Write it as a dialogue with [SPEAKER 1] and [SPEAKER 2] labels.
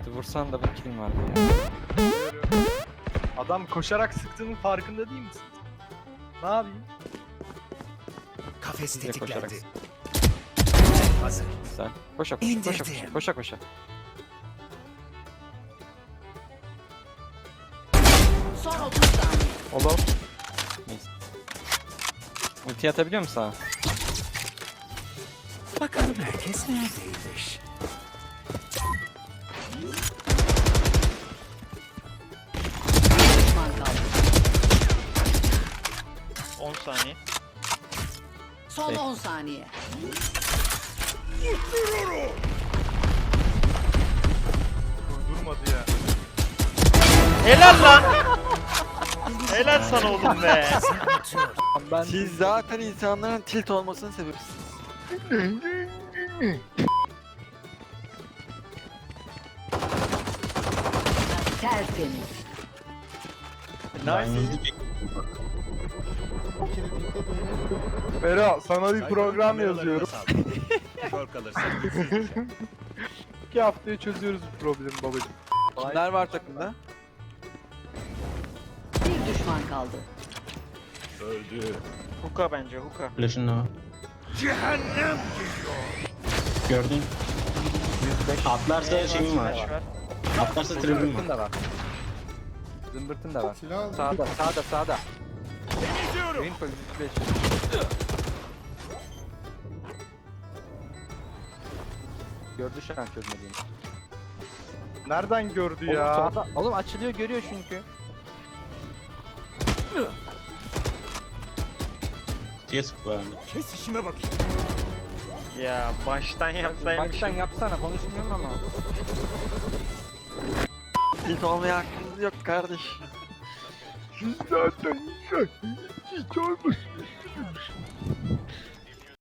[SPEAKER 1] Hadi vursan da bir vardı ya.
[SPEAKER 2] Adam koşarak sıktığının farkında değil misin? Ne yapayım?
[SPEAKER 3] Kafes
[SPEAKER 1] koşarak
[SPEAKER 3] tetiklendi. Hazır.
[SPEAKER 1] Güzel. Koşa koşa koşa koşa
[SPEAKER 3] İndirdim.
[SPEAKER 1] koşa koşa.
[SPEAKER 4] Son 30 saniye.
[SPEAKER 2] Olur.
[SPEAKER 1] Neyse. Ulti atabiliyor musun sağa?
[SPEAKER 3] Bakalım herkes neredeymiş.
[SPEAKER 5] 10 saniye.
[SPEAKER 4] Son
[SPEAKER 1] Peki.
[SPEAKER 4] 10 saniye.
[SPEAKER 2] Durmadı ya.
[SPEAKER 5] Helal lan. Helal sana oğlum be.
[SPEAKER 1] Ben
[SPEAKER 6] Siz zaten insanların tilt olmasının sebebisiniz.
[SPEAKER 4] Tertemiz.
[SPEAKER 2] Bera sana bir program yazıyorum.
[SPEAKER 3] Kör kalırsa
[SPEAKER 2] İki haftaya çözüyoruz bu problemi babacım.
[SPEAKER 6] Kimler var takımda?
[SPEAKER 4] Bir düşman kaldı.
[SPEAKER 3] öldü.
[SPEAKER 5] Huka bence huka.
[SPEAKER 7] Flash'ın o.
[SPEAKER 3] Cehennem
[SPEAKER 7] Gördün. Atlarsa şeyim var. Atlarsa
[SPEAKER 1] Zımbırtın
[SPEAKER 7] var.
[SPEAKER 1] Zımbırtın da var. Sağda sağda sağda. Green Pearl 105. Gördü şu an çözmediğini.
[SPEAKER 2] Nereden gördü
[SPEAKER 1] Oğlum,
[SPEAKER 2] ya?
[SPEAKER 1] sağda- Oğlum açılıyor görüyor çünkü.
[SPEAKER 7] Sık var.
[SPEAKER 3] Kes işime bakayım.
[SPEAKER 5] Ya baştan yapsaymışım.
[SPEAKER 1] Baştan yapsana konuşmuyorum ama.
[SPEAKER 6] Tilt olmaya hakkınız yok kardeş.
[SPEAKER 2] Siz zaten hiç olmuş.